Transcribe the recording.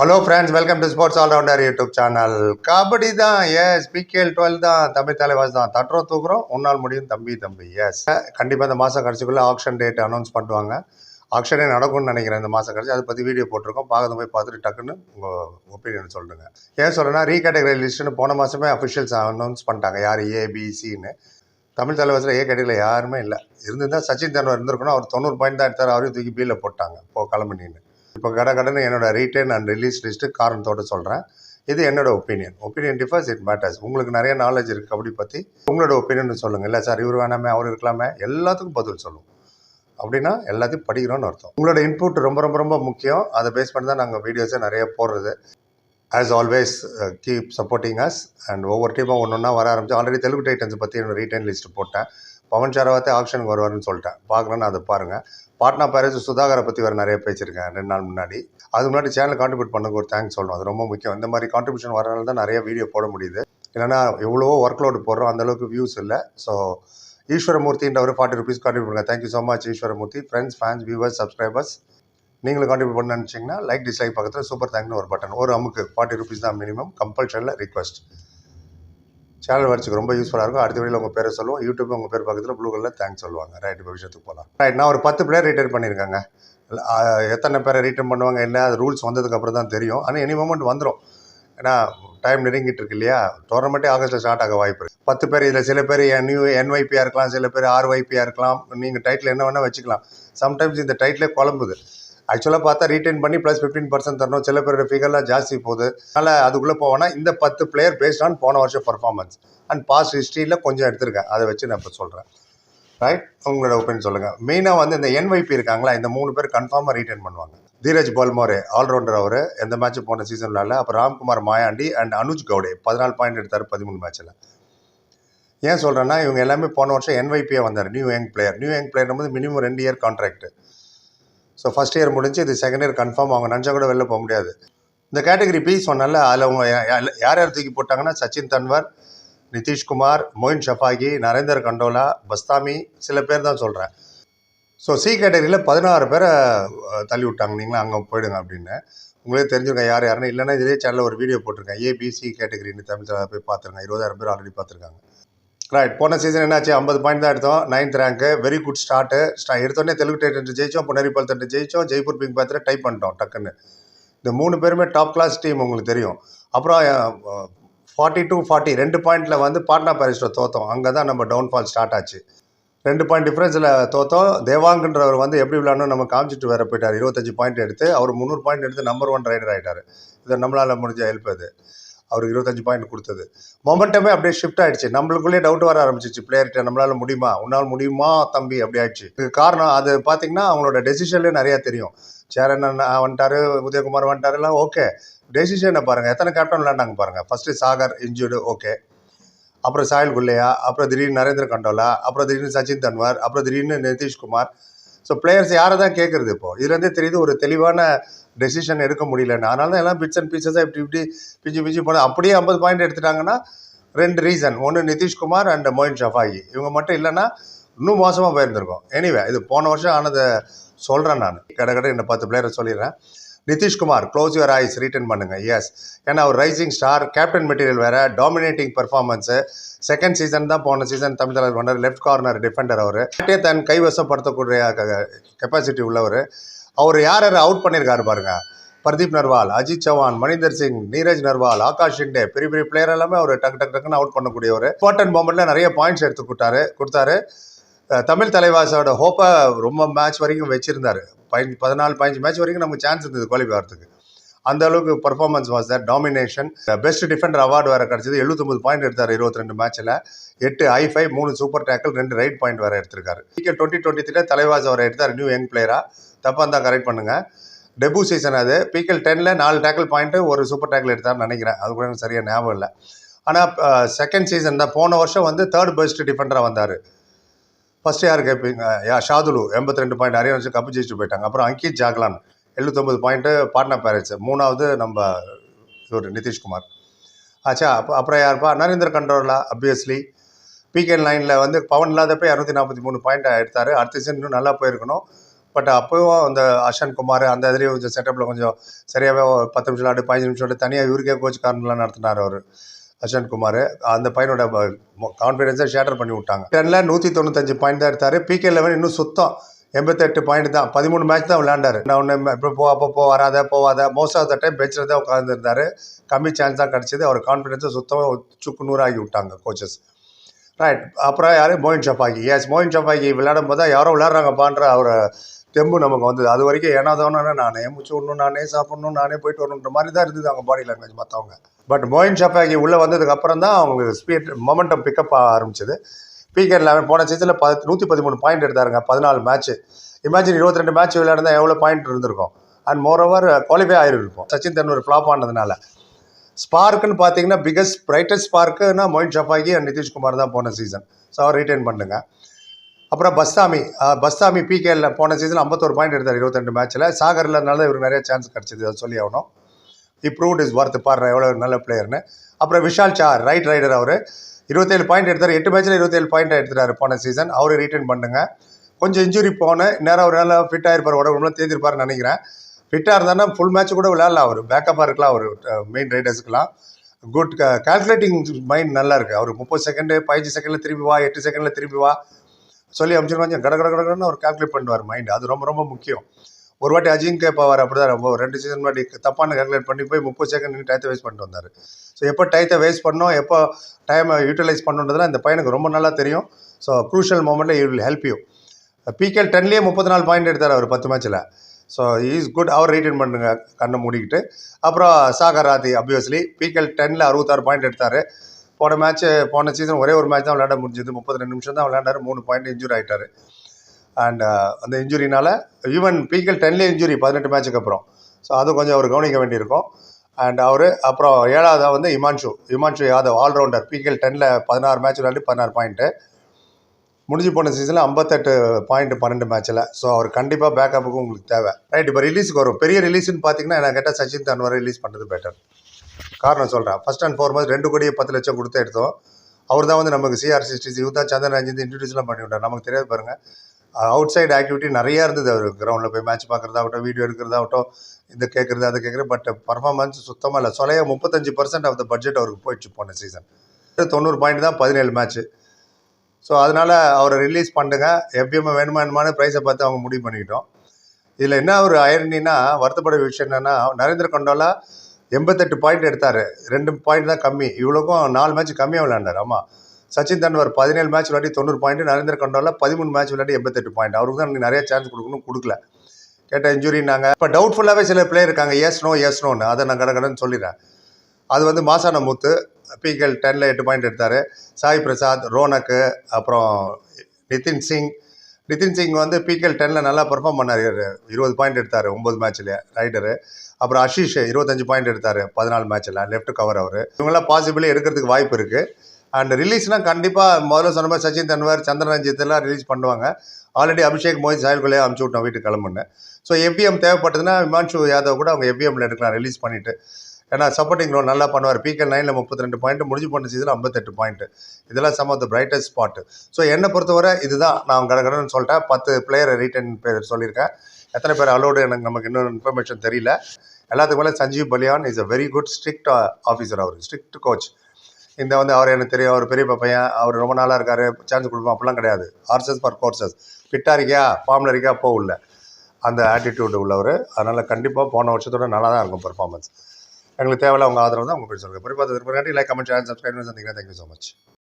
Hello friends welcome to sports allrounder YouTube channel kabaddi தான் yes PKL twelve தான் தமிழ் தலைவாஸ் தான். தட்டுறோம் தூக்குறோம். உன்னால் முடியும் தம்பி தம்பி எஸ் கண்டிப்பாக இந்த மாதம் கடைசிக்குள்ளே ஆக்ஷன் டேட் அனௌன்ஸ் பண்ணுவாங்க. ஆக்ஷனே நடக்கும்னு நினைக்கிறேன் இந்த மாதம் கடைசி. அதை பற்றி வீடியோ போட்டிருக்கோம். பார்க்கறது போய் பார்த்துட்டு டக்குன்னு உங்கள் ஒப்பீனியன் சொல்லுங்க. ஏன் சொல்கிறேன்னா ரீகேட்டகரி லிஸ்ட்டுன்னு போன மாதமே அஃபிஷியல்ஸ் அனௌன்ஸ் பண்ணிட்டாங்க. யார் ஏபிசின்னு தமிழ் தலைவாசில் ஏ கேட்டகரியில் யாருமே இல்லை. இருந்திருந்தால் சச்சின் தன்வர் இருந்திருக்கணும். அவர் தொண்ணூறு பாயிண்ட் தான் எடுத்தார். அவரையும் தூக்கி பீல போட்டாங்க. போ கிளம்பினின்னு இப்போ கடை கடன்னு என்னோடய ரீட்டைன் அண்ட் ரிலீஸ் லிஸ்ட்டு காரணத்தோட சொல்கிறேன் இது என்னோட opinion opinion differs it matters உங்களுக்கு நிறைய நாலேஜ் இருக்குது கபடி பற்றி உங்களோட ஒப்பீனியன் சொல்லுங்கள் இல்லை சார் இவர் வேணாமே அவர் இருக்கலாமே எல்லாத்துக்கும் பதில் சொல்லும். அப்படின்னா எல்லாத்தையும் படிக்கிறோன்னு அர்த்தம். உங்களோட இன்புட் ரொம்ப ரொம்ப ரொம்ப முக்கியம். அதை பேஸ் பண்ணி தான் நாங்கள் வீடியோஸை நிறைய போடுறது. As always keep supporting us and ஒவ்வொரு டீமும் ஒன்று ஒன்றா வர ஆரம்பிச்சு ஆல்ரெடி தெலுங்கு டைட்டன்ஸ் பற்றி என்னோட ரீட்டைன் லிஸ்ட் போட்டேன். பவன் சாரவாத்தே ஆக்ஷனுக்கு வருவார்னு சொல்லிட்டேன். பார்க்கணுன்னு அதை பாருங்கள் பாட்னா பேரேஜ் சுதாகரை பற்றி வேறு நிறைய பேசியிருக்கேன் ரெண்டு நாள் முன்னாடி. அது முன்னாடி சேனல் கான்ட்ரிபியூட் பண்ணுங்க ஒரு தேங்க்ஸ் சொல்லணும். அது ரொம்ப முக்கியம். இந்த மாதிரி கான்ட்ரிபியூஷன் வரனால தான் நிறைய வீடியோ போட முடியுது. இல்லைன்னா எவ்வளவோ ஒர்க் லோடு போடுறோம் அந்தளவுக்கு வியூஸ் இல்லை. ஸோ ஈஸ்வரமூர்த்தின்றவர் ஃபார்ட்டி ருபீஸ் கான்ட்ரிபியூட் பண்ணுங்க. Thank you so much Eswaramoorthy. Friends fans viewers subscribers நீங்களும் கான்ட்ரிபியூட் பண்ண நினச்சிங்கன்னா லைக் டிஸ்லைக் பக்கத்தில் சூப்பர் தேங்க்னு ஒரு பட்டன் ஒரு அமுக்கு. ஃபார்ட்டி ருபீஸ் தான் மினிமம் கம்பல்ஷனில் ரிக்வஸ்ட் சேனல் வச்சுக்கு ரொம்ப யூஸ்ஃபுல்லாக இருக்கும். அடுத்த வீடியோவில் உங்கள் பேரை சொல்லுவோம். யூடியூப் உங்கள் பேர் பக்கத்தில் ப்ளூ கலரில் தேங்க்ஸ் சொல்லுவாங்க. ரைட் இப்போ விஷயத்துக்கு போகலாம் ரைட் நான் ஒரு பத்து பிளேயர் ரிட்டர்ன் பண்ணியிருக்காங்க எத்தனை பேரை ரிட்டர்ன் பண்ணுவாங்க இல்லை அது ரூல்ஸ் வந்ததுக்கு அப்புறம் தான் தெரியும். ஆனால் எனி மூமெண்ட் வந்துடும் ஏன்னா டைம் நெருங்கிட்டு இருக்கு இல்லையா? டோர்னமெண்ட்டே ஆகஸ்ட்டில் ஸ்டார்ட் ஆக வாய்ப்பு இருக்குது பத்து பேர் இதில் சில பேர் நியூ என்ஒய்பியாக இருக்கலாம் சில பேர் ஆர்ஒய்பியாக இருக்கலாம். நீங்கள் டைட்டில் என்ன வேணால் வச்சுக்கலாம். சம்டைம்ஸ் இந்த டைட்டிலே குழம்புது. ஆக்சுவலாக பார்த்தா ரீட்டைன் பண்ணி ப்ளஸ் ஃபிஃப்டீன் பர்சன்ட் தரணும். சில பேரோட ஃபிகர்லாம் ஜாஸ்தி போகுது. அதனால் அதுக்குள்ளே போவேன்னா இந்த பத்து பிளேயர் பேஸ்ட் ஆன் போன வருஷம் பர்ஃபார்மன்ஸ் அண்ட் பாஸ்ட் ஹிஸ்ட்ரியில் கொஞ்சம் எடுத்திருக்கேன். அதை வச்சு நான் இப்போ சொல்கிறேன் ரைட் உங்களோட ஒப்பீனியன் சொல்லுங்கள் மெயினாக வந்து இந்த என்வைபி இருக்காங்களா? இந்த மூணு பேர் கன்ஃபார்மாக ரீட்டைன் பண்ணுவாங்க. தீரஜ் பல்மோரு ஆல்ரவுண்டர் அவர் எந்த மேட்ச் போன சீசனில் இல்லை. அப்புறம் ராம்குமார் மாயாண்டி அண்ட் அனுஜ் கவுடே பதினாலு பாயிண்ட் எடுத்தார் பதிமூணு மேட்ச்சில் ஏன் சொல்கிறேன்னா இவங்க எல்லாமே போன வருஷம் என்வைபியாக வந்தார். New young player new young player வந்து மினிமம் ரெண்டு year contract so first year முடிஞ்சு இது செகண்ட் இயர் கன்ஃபார்ம் அவங்க நினச்சா கூட வெளில போக முடியாது. இந்த கேட்டகரி பி சொன்னால அதில் அவங்க யா- யார் யார் தூக்கி போட்டாங்கன்னா Sachin Tanwar Nitishkumar Moin Shafaghi Narender Kandola Bastami சில பேர் தான் சொல்கிறேன் ஸோ சி கேட்டகரியில் பதினாறு பேரை தள்ளி விட்டாங்க. நீங்களும் அங்கே போயிடுங்க அப்படின்னு. உங்களே தெரிஞ்சுருங்க யார் யாருன்னு. இல்லைன்னா இதே சேனலில் ஒரு வீடியோ போட்டிருக்கேன். ஏபிசி கேட்டகரின்னு தமிழ் போய் பார்த்துருங்க. இருபதாயிரம் பேர் ஆல்ரெடி பார்த்துருக்காங்க. ரைட் போன சீசன் என்னாச்சு? ஐம்பது பாயிண்ட் தான் எடுத்தோம். நைன்த் ரேங்க்கு வெரி குட் ஸ்டார்ட்டு ஸ்டா எடுத்தோடனே தெலுங்கு டைட்டன் ஜெயிச்சோம் புனரி பல்தட்டு ஜெயிச்சோம் ஜெய்ப்பூர் பிங் பாத்திர டைப் பண்ணிட்டோம் டக்குன்னு. இந்த மூணு பேருமே டாப் கிளாஸ் டீம் உங்களுக்கு தெரியும். அப்புறம் ஃபார்ட்டி டூ ஃபார்ட்டி ரெண்டு பாயிண்டில் வந்து பாட்னா பாரிஸில் தோத்தோம். அங்கே தான் நம்ம டவுன்ஃபால் ஸ்டார்ட் ஆச்சு. ரெண்டு பாயிண்ட் டிஃப்ரென்ஸில் தோத்தோம். தேவாங்கன்றவர் வந்து எப்படி விளையாடணும் நம்ம காமிச்சிட்டு வேற போயிட்டார். இருபத்தஞ்சு பாயிண்ட் எடுத்து அவர் முந்நூறு பாயிண்ட் எடுத்து நம்பர் ஒன் ரைடர் ஆகிட்டார் இது நம்மளால் முடிஞ்ச ஹெல்ப் அது. அவர் இருபத்தஞ்சு பாயிண்ட் கொடுத்தது. மொமெண்டமே அப்படியே ஷிஃப்ட் ஆயிடுச்சு. நம்மளுக்குள்ளேயே டவுட் வர ஆரம்பிச்சிச்சு பிளேயர்கிட்ட நம்மளால முடியுமா? உன்னால் முடியுமா தம்பி? அப்படி ஆயிடுச்சு. இதுக்கு காரணம் அது பார்த்தீங்கன்னா அவங்களோட டெசிஷன்லேயே நிறையா தெரியும். சேரண்ணன் வந்துட்டாரு உதயகுமார் வந்துட்டாரு எல்லாம் ஓகே டெசிஷனை பாருங்கள் எத்தனை கேப்டன் விளையாண்டாங்க பாருங்கள் ஃபஸ்ட்டு சாகர் இன்ஜூர்டு ஓகே அப்புறம் சாயல் குல்லையா அப்புறம் திடீர்னு நரேந்திர கண்டோலா அப்புறம் திடீர்னு சச்சின் தன்வார் அப்புறம் திடீர்னு நிதிஷ்குமார் ஸோ பிளேயர்ஸ் யாரை தான் கேட்குறது இப்போ? இதுலேருந்தே தெரியுது ஒரு தெளிவான டெசிஷன் எடுக்க முடியலன்னு. அதனால தான் எல்லாம் பிட்ஸ் அண்ட் பீச்சஸாக இப்படி இப்படி பிஞ்சு பிஞ்சு போனால் அப்படியே ஐம்பது பாயிண்ட் எடுத்துட்டாங்கன்னா ரெண்டு ரீசன் ஒன்று நிதிஷ்குமார் அண்ட் மொயின் ஷஃபாயி. இவங்க மட்டும் இல்லைன்னா இன்னும் மோசமாக போயிருந்திருக்கும். எனிவே இது போன வருஷம் ஆனதை சொல்கிறேன் நான். கடை கடை என்னை பத்து பிளேயரை சொல்லிடுறேன். Nitish Kumar close your eyes return பண்ணுங்க. எஸ் ஏன்னா அவர் ரைசிங் ஸ்டார் கேப்டன் மெட்டீரியல் வேறு டாமினேட்டிங் பர்ஃபார்மன்ஸு செகண்ட் சீசன் தான் போன சீசன் தமிழ் தலைவர் பண்ணார். லெஃப்ட் கார்னர் டிஃபெண்டர் அவர். தன் கைவசப்படுத்தக்கூடிய கெப்பாசிட்டி உள்ளவர். அவர் யார் யார் அவுட் பண்ணியிருக்காரு பாருங்க. பர்தீப் நர்வால் அஜித் சவான் மணிந்தர் சிங் நீரஜ் நர்வால் ஆகாஷ் ஷிண்டே பெரிய பெரிய பிளேயர் எல்லாமே அவர் டக்கு டக்கு டக்குன்னு அவுட் பண்ணக்கூடியவர். இம்பார்ட்டன்ட் மூமெண்ட்ல நிறைய பாயிண்ட்ஸ் எடுத்து கொடுத்தாரு கொடுத்தாரு. தமிழ் தலைவாசோட ஹோப்பை ரொம்ப மேட்ச் வரைக்கும் வச்சுருந்தார். பதினஞ்சு பதினாலு பதினஞ்சு மேட்ச் வரைக்கும் நமக்கு சான்ஸ் இருந்தது குவாலிஃபை ஆகிறதுக்கு அந்த அளவுக்கு performance was that domination best defender award வேறு கிடச்சிது. எழுபத்தொம்பது பாயிண்ட் எடுத்தார் இருபத்தி ரெண்டு மேட்ச்சில் எட்டு ஐ ஃபைவ் மூணு சூப்பர் டேக்கிள் ரெண்டு ரைட் பாயிண்ட் வேறு எடுத்திருக்காரு. TK twenty twenty three Thalaivas அவரை எடுத்தார். நியூ யங் பிளேயராக தப்பாக இருந்தால் கரெக்ட் பண்ணுங்கள் டெபு சீசன் அது. பிகல் டெனில் நாலு டேக்கிள் பாயிண்ட்டு ஒரு சூப்பர் டேக்கிள் எடுத்தார்னு நினைக்கிறேன். அது கூட எனக்கு சரியாக ஞாபகம் இல்லை. ஆனால் செகண்ட் சீசன் தான். போன வருஷம் வந்து தேர்ட் பெஸ்ட் டிஃபெண்டராக வந்தார். ஃபஸ்ட்டு யார் கேட்பீங்க யா ஷாதுலு. எண்பத்தி ரெண்டு பாயிண்ட் அரையா வச்சு கப்பு ஜெயிச்சு போயிட்டாங்க. அப்புறம் அங்கித் ஜாக்லான். எழுபத்தொம்பது பாயிண்ட்டு பாட்னா பேரட்ஸ் மூணாவது நம்ம இவர் நிதிஷ்குமார். ஆச்சா அப்போ அப்புறம் யார்ப்பா? நரேந்திர கண்ட்ரோலா அப்வியஸ்லி பிகேன் லைனில் வந்து பவன் இல்லாதப்ப இரநூத்தி நாற்பத்தி மூணு பாயிண்ட் எடுத்தார். அடுத்த சீன் இன்னும் நல்லா போயிருக்கணும். பட் அப்போவும் அந்த அஷன் குமார் அந்த இதுலேயும் கொஞ்சம் செட்டப்பில் கொஞ்சம் சரியாகவே பத்து நிமிஷம் விளாட்டு பதினஞ்சு நிமிஷம் ஆடு தனியாக இவருக்கே கோச் காரணம்லாம் நடத்தினார் அவர். அஷன் குமார் அந்த பையனோட கான்ஃபிடென்ஸை ஷேட்டர் பண்ணி விட்டாங்க. டென்னில் நூற்றி தொண்ணூத்தஞ்சு பாயிண்ட் தான் எடுத்தார். பிகே லெவன் இன்னும் சுத்தம். எண்பத்தெட்டு பாயிண்ட் தான். பதிமூணு மேட்ச் தான் விளையாண்டார். நான் ஒன்று இப்போ போ அப்போ போ வராத போவாத மோஸ்ட் ஆஃப் த டைம் பெஞ்சில் தான் உட்காந்துருந்தாரு கம்மி சான்ஸ் தான் கிடச்சிது. அவர் கான்ஃபிடென்ஸை சுத்தமாக சுக்கு நூறாகி விட்டாங்க கோச்சஸ் ரைட் அப்புறம் யார்? Moein Shafaghi yes Moein Shafaghi விளையாடும் போது தான் யாரோ விளையாடுறாங்கப்பான்ற அவர் தெம்பு நமக்கு வந்தது. அது வரைக்கும் ஏனாதவனா நானே மூச்சு விடணும் நானே சாப்பிடணும் நானே போயிட்டு வரணுன்ற மாதிரி தான் இருந்தது அவங்க பாடி லாங்குவேஜ் மற்றவங்க பட் மோயின் ஷப்பாக்கி உள்ளே வந்ததுக்கு அப்புறம் தான் அவங்களுக்கு ஸ்பீட் மொமெண்டம் பிக்கப் ஆரம்பிச்சது. பிகே லெவன் போன சீசனில் ப நூற்றி பதிமூணு பாயிண்ட் எடுத்தாருங்க பதினாலு மேட்ச் இமேஜின் இருபத்தி ரெண்டு மேட்ச் விளையாடுந்தா எவ்வளோ பாயிண்ட் இருந்திருக்கும்? அண்ட் மோர் ஓவர் குவாலிஃபை ஆகிருக்கும் சச்சின் தென்னூர் ஃப்ளாப் ஆனதுனால. ஸ்பார்க்குன்னு பார்த்தீங்கன்னா biggest brightest ஸ்பார்க்குன்னா Moeen ஷஃபாகி and Nitesh Kumar தான் போன சீசன் ஸோ அவர் ரீட்டைன் பண்ணுங்கள் அப்புறம் பஸ்தாமி பஸ்தாமி பிகேல போன சீசன் ஐம்பத்தோரு பாயிண்ட் எடுத்தார் இருபத்தெண்டு மேட்ச்சில் சாகர் இல்லைனால இவருக்கு நிறைய சான்ஸ் கிடச்சிது அதை சொல்லி ஆகணும். இப்ரூவ்ட் இஸ் ஒர்த் பாடுற எவ்வளோ நல்ல பிளேயர்னு அப்புறம் விஷால் சார் ரைட் ரைடர் அவர். இருபத்தேழு பாயிண்ட் எடுத்தார். எட்டு மேட்ச்சில் இருபத்தேழு பாயிண்ட் எடுத்துட்டாரு போன சீசன் அவரை ரீட்டைன் பண்ணுங்க. கொஞ்சம் இன்ஜுரி போனேன் நேரம் அவர் நல்லா ஃபிட் இருப்பார் உடம்புலாம் தேர்ந்திருப்பார்னு நினைக்கிறேன். ஃபிட்டாக இருந்தாருன்னா ஃபுல் மேட்ச் கூட விளையாடலாம் அவர். பேக்கப்பாக இருக்கலாம் அவர் மெயின் ரைடர்ஸுக்கெலாம் குட் கால்குலேட்டிங் மைண்ட் நல்லா இருக்குது அவர் முப்பது செகண்டு பதினஞ்சு செகண்டில் திரும்பி வா எட்டு செகண்டில் திரும்பி வா. சொல்லி அமிச்சிருவாங்க கட கட கடன்னு அவர் கால்குலேட் பண்ணுவார் மைண்ட் அது ரொம்ப ரொம்ப முக்கியம். ஒரு வாட்டி அஜிங்கே பவர் அப்படி தான் ரொம்ப ரெண்டு சீசன் முன்னாடி தப்பான கால்குலேட் பண்ணி போய் முப்பது செகண்ட் டயத்தை வேஸ்ட் பண்ணிட்டு வந்தார். ஸோ எப்போ டயத்தை வேஸ்ட் பண்ணோம் எப்போ டைமை யூட்டிலைஸ் பண்ணுன்றதுலாம் இந்த பையனுக்கு ரொம்ப நல்லா தெரியும். So crucial மூமெண்ட்டில் it will help you PKL டென்லேயே முப்பத்தி நாலு பாயிண்ட் எடுத்தார் அவர் பத்து மேட்ச்சில் ஸோ இஸ் குட் அவர் ரீட்டைன் பண்ணுங்க கண்ணை மூடிக்கிட்டு. அப்புறம் சாகர் ராதி அப்வியஸ்லி பிகேல் டென்னில் அறுபத்தாறு பாயிண்ட் எடுத்தார். போன மேட்ச் போன சீசன் ஒரே ஒரு மேட்ச் தான் விளையாட முடிஞ்சது. முப்பத்தி ரெண்டு நிமிஷம் தான் விளையாண்டார். மூணு பாயிண்ட் இன்ஜூரி ஆகிட்டார் அண்ட் அந்த இன்ஜுரினால ஈவன் பீக்கல் டென்லே இன்ஜுரி பதினெட்டு மேட்ச்சுக்கு அப்புறம். ஸோ அது கொஞ்சம் அவர் கவனிக்க வேண்டியிருக்கும். அண்ட் அவர் அப்புறம் ஏழாவதாக வந்து இமான்ஷு. இமான்ஷு யாதவ் ஆல்ரவுண்டர் பிகேல் டெனில் பதினாறு மேட்ச் விளையாண்டு பதினாறு பாயிண்ட்டு முடிஞ்சு போன சீசனில் ஐம்பத்தெட்டு பாயிண்ட் பன்னெண்டு மேட்ச்சில் ஸோ அவர் கண்டிப்பாக பேக்கப்புக்கு உங்களுக்கு தேவை. ரைட் இப்போ ரிலீஸுக்கு வரும். பெரிய ரிலீஸ்னு பார்த்தீங்கன்னா எனக்கு கேட்டால் சச்சின் தன்வரை ரிலீஸ் பண்ணுறது பெட்டர் காரணம் சொல்கிறேன் ஃபஸ்ட் அண்ட் ஃபார்மோஸ்ட் ரெண்டு கோடியே பத்து லட்சம் கொடுத்து எடுத்தோம். அவர் தான் வந்து நமக்கு சிஆர்சிஸ்டி இவர் தான் சந்திரன் ரஞ்சித் இன்ட்ரடியூஸ்லாம் பண்ணி விட்டார் நமக்கு தெரியாது பாருங்கள் அவுட் சைடு ஆக்டிவிட்டி நிறையா இருந்தது அவர். கிரவுண்டில் போய் மேட்ச் பார்க்குறதாகட்டும் வீடியோ எடுக்கிறதாகட்டும் இந்த கேட்குறது அதை கேட்குறது பட் பர்ஃபார்மன்ஸ் சுத்தமாக இல்லை. சொலைய முப்பத்தஞ்சு பர்சன்ட் ஆஃப் த பட்ஜெட் அவருக்கு போயிடுச்சு போன சீசன் தொண்ணூறு பாயிண்ட் தான் பதினேழு மேட்ச்சு ஸோ அதனால் அவரை ரிலீஸ் பண்ணுங்க. எப்பயுமே வேணுமா வேணுமான்னு ப்ரைஸை பார்த்து அவங்க முடிவு பண்ணிக்கிட்டோம். இதில் என்ன ஒரு அயர்னின்னா வருத்தப்பட விஷயம் என்னென்னா நரேந்திர கொண்டோலா எண்பத்தெட்டு பாயிண்ட் எடுத்தார். ரெண்டு பாயிண்ட் தான் கம்மி. இவ்வளோக்கும் நாலு மேட்ச் கம்மியாக விளையாண்டார். ஆமாம் சச்சின் தன்வர் பதினேழு மேட்ச் விளையாடி தொண்ணூறு பாயிண்ட் நரேந்திர கொண்டோலா பதிமூணு மேட்ச் விளையாடி எண்பத்தெட்டு பாயிண்ட் அவருக்கு தான் நிறைய சான்ஸ் கொடுக்கணும் கொடுக்கல. கேட்ட இன்ஜுரினாங்க இப்போ டவுட்ஃபுல்லாகவே சில பிளேயர் இருக்காங்க. எஸ் நோ எஸ் நோன்னு அதை நான் கடகடன்னு சொல்லிடுறேன். அது வந்து மாசான முத்து பிகேல் டெனில் எட்டு பாயிண்ட் எடுத்தார். சாய் பிரசாத் ரோனக்கு அப்புறம் நிதின் சிங். நிதின் சிங் வந்து பிகேல் டெனில் நல்லா பர்ஃபார்ம் பண்ணார். இருபது பாயிண்ட் எடுத்தார் ஒம்பது மேட்ச்சில் ரைடரு அப்புறம் அஷீஷ் இருபத்தஞ்சு பாயிண்ட் எடுத்தார் பதினாலு மேட்ச்சில் லெஃப்ட் கவர் அவர். இவங்களாம் பாசிபிளி எடுக்கிறதுக்கு வாய்ப்பு இருக்குது அண்ட் ரிலீஸ்னால் கண்டிப்பாக முதல்ல சொன்ன மாதிரி சச்சின் தன்வர் சந்திரன் ரஞ்சித்லாம் ரிலீஸ் பண்ணுவாங்க. ஆல்ரெடி அபிஷேக் மோஹித் சாயல்குள்ளே அமுச்சு விட்டோம் வீட்டுக்கு கிளம்புன்னு. ஸோ எஃபிஎம் தேவைப்பட்டதுன்னா இமான்ஷு யாதவ் கூட அவங்க எஃபிஎம்ல எடுக்கலாம் ரிலீஸ் பண்ணிவிட்டு ஏன்னா சப்போர்ட்டிங் ரோல் நல்லா பண்ணுவார். பிகேல் நைனில் முப்பத்தி ரெண்டு பாயிண்ட் முடிஞ்சு போன சீசன் ஐம்பத்தெட்டு பாயிண்ட் இதெல்லாம் some of the brightest spot so என்னை பொறுத்தவரை இதுதான் நான் கடகடன்னு சொல்லிட்டேன். பத்து பிளேயர் ரீட்டன் பேர் சொல்லியிருக்கேன். எத்தனை பேர் அலோடு எனக்கு நமக்கு இன்னும் இன்ஃபர்மேஷன் தெரியல. எல்லாத்துக்கும் மேலே Sanjeev Baliyan is a very good strict officer our. Strict coach இந்த வந்து அவர் எனக்கு தெரியும். அவர் பெரிய பையன். அவர் ரொம்ப நாளாக இருக்கார். சான்ஸ் கொடுப்போம் அப்படிலாம் கிடையாது. ஆர்சஸ் ஃபார் கோர்சஸ் ஃபிட்டாக இருக்கியா? ஃபார்மில் இருக்கியா? போ உள்ள. அந்த ஆட்டிடியூடு உள்ளவர். அதனால் கண்டிப்பாக போன வருஷத்தோட நல்லா தான் இருக்கும் பெர்ஃபார்மன்ஸ் எங்களுக்கு தேவையில்ல உங்கள் ஆதரவு தான் உங்கள் பேர் சொல்லுங்கள் குறிப்பாக விருப்பம் லைக் கமெண்ட் சேனல் சப்ஸ்கிரைப் சந்திக்கிறேன். Thank you so much